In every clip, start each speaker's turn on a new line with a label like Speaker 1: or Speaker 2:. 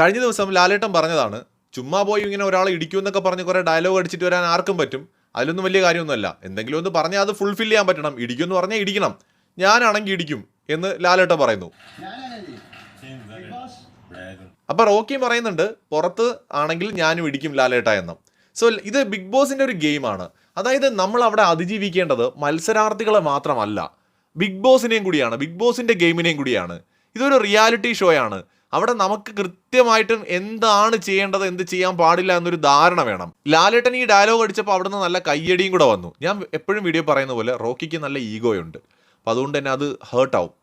Speaker 1: കഴിഞ്ഞ ദിവസം ലാലേട്ടൻ പറഞ്ഞതാണ് ചുമ്മാ പോയി ഇങ്ങനെ ഒരാളെ ഇടിക്കുമെന്നൊക്കെ പറഞ്ഞ് കുറേ ഡയലോഗ് അടിച്ചിട്ട് വരാൻ ആർക്കും പറ്റും. അതിലൊന്നും വലിയ കാര്യമൊന്നുമല്ല. എന്തെങ്കിലും ഒന്ന് പറഞ്ഞാൽ അത് ഫുൾഫിൽ ചെയ്യാൻ പറ്റണം. ഇടിക്കും എന്ന് പറഞ്ഞാൽ ഇടിക്കണം. ഞാനാണെങ്കിൽ ഇടിക്കും എന്ന് ലാലേട്ടൻ പറയുന്നു. അപ്പൊ റോക്കി പറയുന്നുണ്ട് പുറത്ത് ആണെങ്കിൽ ഞാനും ഇടിക്കും ലാലേട്ട എന്ന്. സോ ഇത് ബിഗ് ബോസിന്റെ ഒരു ഗെയിമാണ്. അതായത് നമ്മൾ അവിടെ അതിജീവിക്കേണ്ടത് മത്സരാർത്ഥികളെ മാത്രമല്ല. ബിഗ് ബോസിനെയും കൂടിയാണ് ബിഗ് ബോസിന്റെ ഗെയിമിനെയും കൂടിയാണ്. ഇതൊരു റിയാലിറ്റി ഷോ ആണ്. അവിടെ നമുക്ക് കൃത്യമായിട്ടും എന്താണ് ചെയ്യേണ്ടത് എന്ത് ചെയ്യാൻ പാടില്ല എന്നൊരു ധാരണ വേണം. ലാലേട്ടൻ ഈ ഡയലോഗ് അടിച്ചപ്പോൾ അവിടുന്ന് നല്ല കയ്യടിയും കൂടെ വന്നു. ഞാൻ എപ്പോഴും വീഡിയോ പറയുന്ന പോലെ റോക്കിക്ക് നല്ല ഈഗോയുണ്ട്. അപ്പോൾ അതുകൊണ്ട് തന്നെ അത് ഹേർട്ടാവും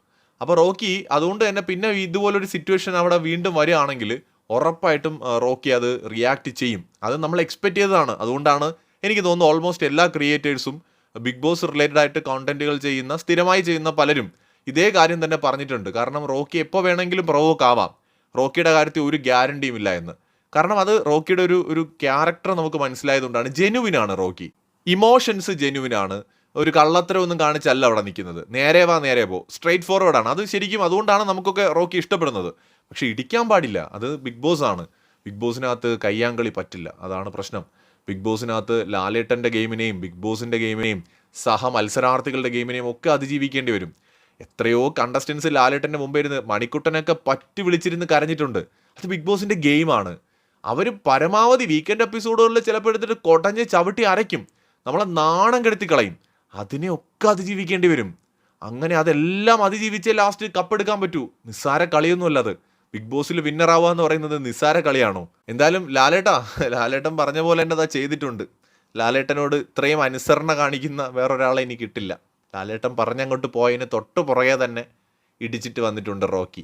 Speaker 1: അപ്പോൾ റോക്കി അതുകൊണ്ട് തന്നെ പിന്നെ ഇതുപോലൊരു സിറ്റുവേഷൻ അവിടെ വീണ്ടും വരികയാണെങ്കിൽ ഉറപ്പായിട്ടും റോക്കി അത് റിയാക്ട് ചെയ്യും. അത് നമ്മൾ എക്സ്പെക്ട് ചെയ്തതാണ്. അതുകൊണ്ടാണ് എനിക്ക് തോന്നുന്നു ഓൾമോസ്റ്റ് എല്ലാ ക്രിയേറ്റേഴ്സും ബിഗ് ബോസ് റിലേറ്റഡ് ആയിട്ട് കോണ്ടന്റുകൾ ചെയ്യുന്ന സ്ഥിരമായി ചെയ്യുന്ന പലരും ഇതേ കാര്യം തന്നെ പറഞ്ഞിട്ടുണ്ട്. കാരണം റോക്കി എപ്പോൾ വേണമെങ്കിലും പ്രൊവോക്ക് ആവാം. റോക്കിയുടെ കാര്യത്തിൽ ഒരു ഗ്യാരണ്ടിയും ഇല്ല എന്ന്. കാരണം അത് റോക്കിയുടെ ഒരു ഒരു ക്യാരക്ടർ നമുക്ക് മനസ്സിലായതുകൊണ്ടാണ്. ജെനുവിനാണ് റോക്കി. ഇമോഷൻസ് ജെനുവിനാണ് ഒരു കള്ളത്തരം ഒന്നും കാണിച്ചല്ല അവിടെ നിൽക്കുന്നത്. നേരെ വാ നേരെ പോ. ഫോർവേഡ് ആണ്. അത് ശരിക്കും അതുകൊണ്ടാണ് നമുക്കൊക്കെ റോക്കി ഇഷ്ടപ്പെടുന്നത്. പക്ഷെ ഇടിക്കാൻ പാടില്ല. അത് ബിഗ് ബോസ് ആണ്. ബിഗ് ബോസിനകത്ത് കയ്യാങ്കളി പറ്റില്ല. അതാണ് പ്രശ്നം. ബിഗ് ബോസിനകത്ത് ലാലേട്ടന്റെ ഗെയിമിനെയും ബിഗ് ബോസിന്റെ ഗെയിമിനെയും സഹ മത്സരാർത്ഥികളുടെ ഗെയിമിനെയും ഒക്കെ അതിജീവിക്കേണ്ടി വരും. എത്രയോ കണ്ടസ്റ്റൻസ് ലാലേട്ടന്റെ മുമ്പേ ഇരുന്ന് മണിക്കുട്ടനൊക്കെ പറ്റി വിളിച്ചിരുന്ന് കരഞ്ഞിട്ടുണ്ട്. അത് ബിഗ് ബോസിന്റെ ഗെയിമാണ്. അവർ പരമാവധി വീക്കെൻഡ് എപ്പിസോഡുകളിൽ ചിലപ്പോൾ എടുത്തിട്ട് കൊടഞ്ഞ് ചവിട്ടി അരയ്ക്കും. നമ്മളെ നാണം കെടുത്തി കളയും അതിനെ ഒക്കെ അതിജീവിക്കേണ്ടി വരും. അങ്ങനെ അതെല്ലാം അതിജീവിച്ചേ ലാസ്റ്റ് കപ്പെടുക്കാൻ പറ്റൂ. നിസ്സാര കളിയൊന്നുമല്ല അത്. ബിഗ് ബോസിൽ വിന്നർ ആവുക എന്ന് പറയുന്നത് നിസ്സാര കളിയാണോ? എന്തായാലും ലാലേട്ടാ ലാലേട്ടൻ പറഞ്ഞ പോലെ തന്നെ അതാ ചെയ്തിട്ടുണ്ട്. ലാലേട്ടനോട് ഇത്രയും അനുസരണ കാണിക്കുന്ന വേറൊരാളെ എനിക്ക് കിട്ടില്ല. ലാലേട്ടൻ പറഞ്ഞങ്ങോട്ട് പോയതിന് തൊട്ട് പുറകെ തന്നെ ഇടിച്ചിട്ട് വന്നിട്ടുണ്ട് റോക്കി.